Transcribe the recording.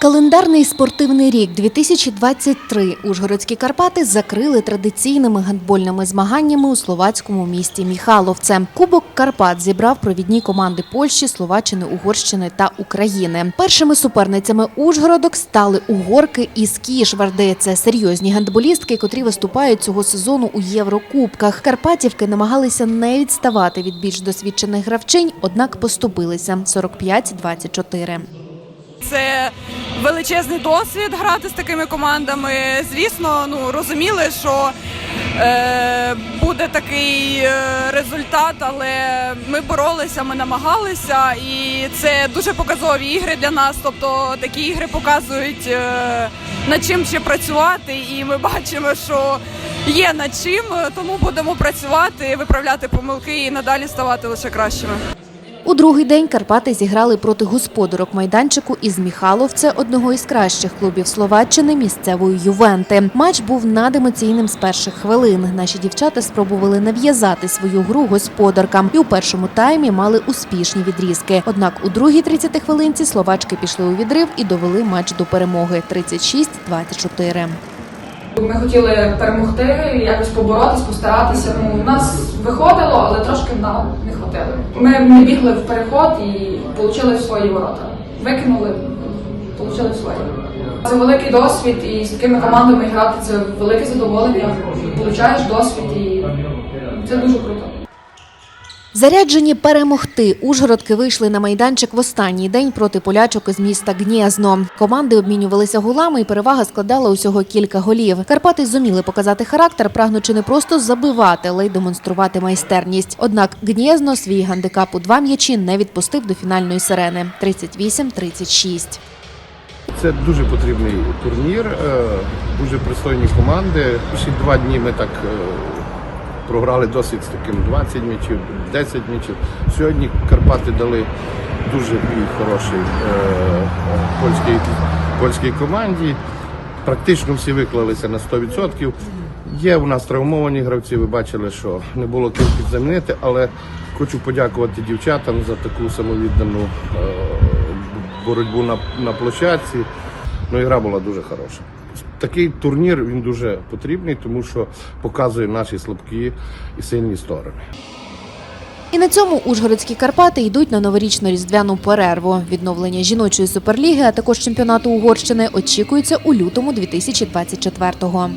Календарний спортивний рік 2023 Ужгородські Карпати закрили традиційними гандбольними змаганнями у словацькому місті Міхаловце. Кубок Карпат зібрав провідні команди Польщі, Словаччини, Угорщини та України. Першими суперницями Ужгородок стали угорки із Кішварди. Це серйозні гандболістки, котрі виступають цього сезону у Єврокубках. Карпатівки намагалися не відставати від більш досвідчених гравчинь, однак поступилися 45-24. Це величезний досвід грати з такими командами. Звісно, ну розуміли, що е, буде такий е, результат, але ми боролися, ми намагалися, і це дуже показові ігри для нас. Тобто такі ігри показують е, над чим ще працювати, і ми бачимо, що є над чим, тому будемо працювати, виправляти помилки і надалі ставати лише кращими. У другий день Карпати зіграли проти господарок майданчику із Міхаловце, одного із кращих клубів Словаччини місцевої Ювенти. Матч був надемоційним з перших хвилин. Наші дівчата спробували нав'язати свою гру господаркам і у першому таймі мали успішні відрізки. Однак у другій 30 хвилинці словачки пішли у відрив і довели матч до перемоги 36-24. Ми хотіли перемогти, якось поборотись, постаратися. Ну, у нас виходило, але трошки нам не хватило. Ми не бігли в переход і отримали свої ворота. Викинули, отримали свої. Це великий досвід, і з такими командами грати це велике задоволення. Получаєш досвід і це дуже круто. Заряджені перемогти Ужгородки вийшли на майданчик в останній день проти полячок із міста Гнєзно. Команди обмінювалися голами, і перевага складала усього кілька голів. Карпати зуміли показати характер, прагнучи не просто забивати, але й демонструвати майстерність. Однак Гнєзно свій гандикап у два м'ячі не відпустив до фінальної сирени 38-36. Це дуже потрібний турнір, е, дуже пристойні команди. Ще два дні ми так е, програли досить з таким 20 м'ячів, 10 м'ячів. Сьогодні Карпати дали дуже хороший е, польській, польській команді. Практично всі виклалися на 100%. Є у нас травмовані гравці, ви бачили, що не було ким підзамінити, але хочу подякувати дівчатам за таку самовіддану е, боротьбу на, на площадці. Ну, і гра була дуже хороша. Такий турнір він дуже потрібний, тому що показує наші слабкі і сильні сторони. І на цьому Ужгородські Карпати йдуть на новорічну різдвяну перерву. Відновлення жіночої суперліги, а також чемпіонату Угорщини очікується у лютому 2024-го.